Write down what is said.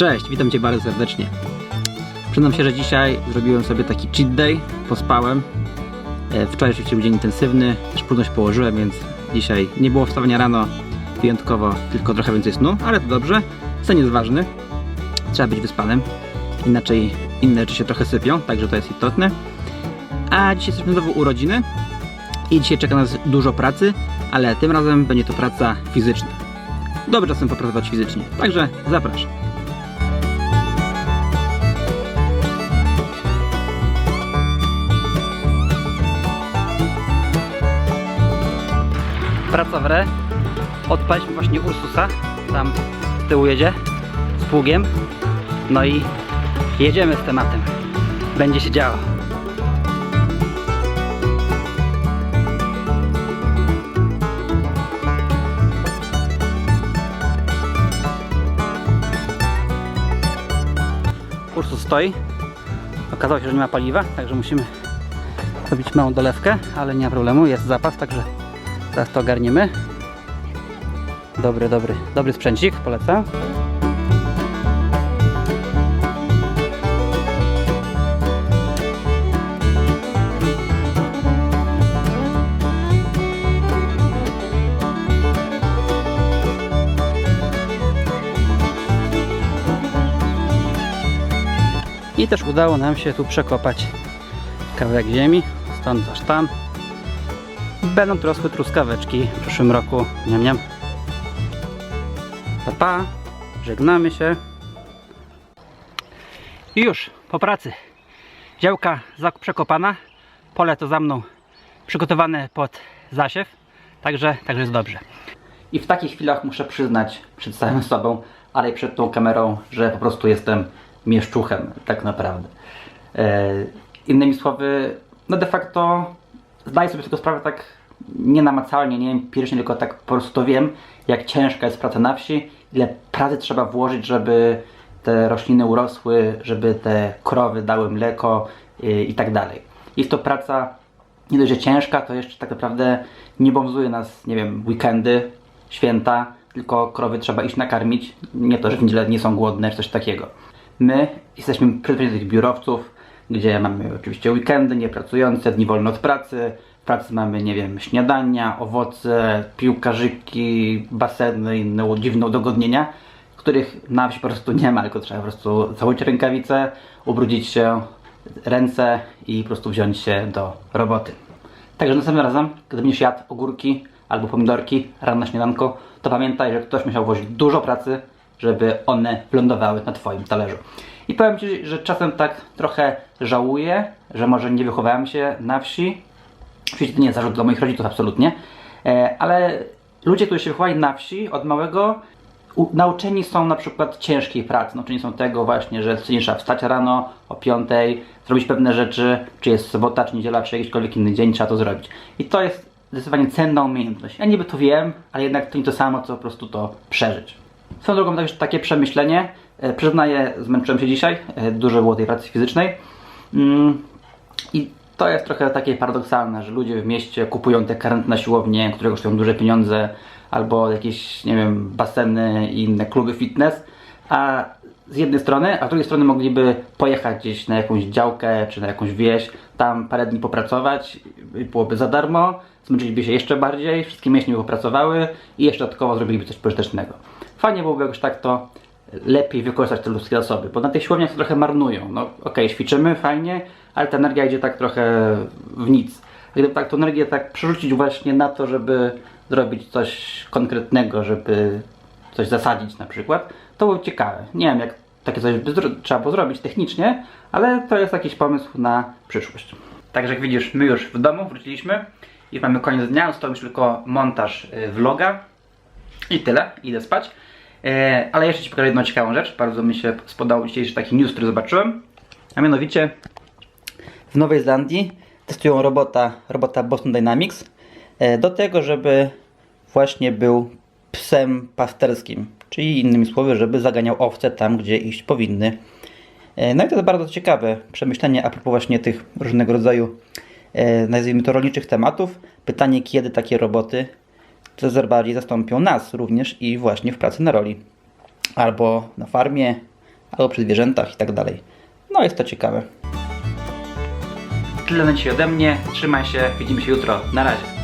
Cześć, witam Cię bardzo serdecznie. Przyznam się, że dzisiaj zrobiłem sobie taki cheat day, pospałem. E, Wczoraj rzeczywiście był dzień intensywny, też się położyłem, więc dzisiaj nie było wstawania rano, wyjątkowo tylko trochę więcej snu, ale to dobrze. Sen jest ważny, trzeba być wyspanym, inaczej inne rzeczy się trochę sypią, także to jest istotne. A dzisiaj jesteśmy znowu urodziny i dzisiaj czeka nas dużo pracy, ale tym razem będzie to praca fizyczna. Dobrze czasem popracować fizycznie, także zapraszam. Praca w re. Odpaliśmy właśnie Ursusa. Tam z tyłu jedzie. Z pługiem. No i jedziemy z tematem. Będzie się działo. Ursus stoi. Okazało się, że nie ma paliwa, także musimy robić małą dolewkę, ale nie ma problemu, jest zapas, także Teraz to ogarniemy. Dobry, dobry, dobry sprzęcik, polecam. I też udało nam się tu przekopać kawałek ziemi, stąd aż tam. Będą tu rosły truskaweczki w przyszłym roku. Niam, niam. Pa, pa. Żegnamy się. I już, po pracy. Działka przekopana. Pole to za mną przygotowane pod zasiew. Także, także jest dobrze. I w takich chwilach muszę przyznać przed samym sobą, ale i przed tą kamerą, że po prostu jestem mieszczuchem, tak naprawdę. E, innymi słowy, no de facto zdaję sobie z tego sprawę tak nienamacalnie, nie empirycznie, tylko tak po prostu to wiem, jak ciężka jest praca na wsi, ile pracy trzeba włożyć, żeby te rośliny urosły, żeby te krowy dały mleko yy, i tak dalej. Jest to praca nie dość, że ciężka, to jeszcze tak naprawdę nie obowiązuje nas, nie wiem, weekendy, święta, tylko krowy trzeba iść nakarmić. Nie to, że w niedzielę nie są głodne, czy coś takiego. My jesteśmy przedstawicielami tych biurowców, gdzie mamy oczywiście weekendy, niepracujące, dni wolne od pracy. W pracy mamy, nie wiem, śniadania, owoce, piłkarzyki, baseny inne dziwne udogodnienia, których na wsi po prostu nie ma, tylko trzeba po prostu założyć rękawice, ubrudzić się ręce i po prostu wziąć się do roboty. Także następnym razem, gdy będziesz jadł ogórki albo pomidorki rano na śniadanko, to pamiętaj, że ktoś musiał włożyć dużo pracy, żeby one lądowały na Twoim talerzu. I powiem Ci, że czasem tak trochę żałuję, że może nie wychowałem się na wsi. Oczywiście to nie jest zarzut dla moich rodziców, absolutnie. E, ale ludzie, którzy się wychowali na wsi od małego, nauczeni są na przykład ciężkiej pracy. Nauczeni są tego właśnie, że trzeba wstać rano o 5, zrobić pewne rzeczy, czy jest sobota, czy niedziela, czy jakikolwiek inny dzień, trzeba to zrobić. I to jest zdecydowanie cenna umiejętność. Ja niby to wiem, ale jednak to nie to samo, co po prostu to przeżyć. Swoją drogą także takie przemyślenie. E, Przyznaję, zmęczyłem się dzisiaj. e, Dużo było tej pracy fizycznej. Mm, I to jest trochę takie paradoksalne, że ludzie w mieście kupują te na siłownię, które kosztują duże pieniądze, albo jakieś, nie wiem, baseny i inne kluby fitness, a z jednej strony, a z drugiej strony mogliby pojechać gdzieś na jakąś działkę czy na jakąś wieś, tam parę dni popracować, byłoby za darmo, zmęczyliby się jeszcze bardziej, wszystkie mięśnie by popracowały i jeszcze dodatkowo zrobiliby coś pożytecznego. Fajnie byłoby jakoś tak to lepiej wykorzystać te ludzkie zasoby, bo na tych siłowniach to trochę marnują. No okej, ćwiczymy, fajnie, ale ta energia idzie tak trochę w nic. Gdyby tak tą energię tak przerzucić właśnie na to, żeby zrobić coś konkretnego, żeby coś zasadzić na przykład, to byłoby ciekawe. Nie wiem, jak takie coś by trzeba było zrobić technicznie, ale to jest jakiś pomysł na przyszłość. Także jak widzisz, my już w domu wróciliśmy i mamy koniec dnia, został już tylko montaż y, vloga i tyle, idę spać. E, ale jeszcze Ci pokażę jedną ciekawą rzecz, bardzo mi się spodobał dzisiejszy taki news, który zobaczyłem. A mianowicie w Nowej Zelandii testują robota, robota Boston Dynamics e, do tego, żeby właśnie był psem pasterskim, czyli innymi słowy, żeby zaganiał owce tam, gdzie iść powinny. E, No i to jest bardzo ciekawe przemyślenie a propos właśnie tych różnego rodzaju, nazwijmy to rolniczych tematów. Pytanie, kiedy takie roboty coraz bardziej zastąpią nas również i właśnie w pracy na roli. Albo na farmie, albo przy zwierzętach i tak dalej. No jest to ciekawe. Tyle na dzisiaj ode mnie. Trzymaj się, widzimy się jutro. Na razie.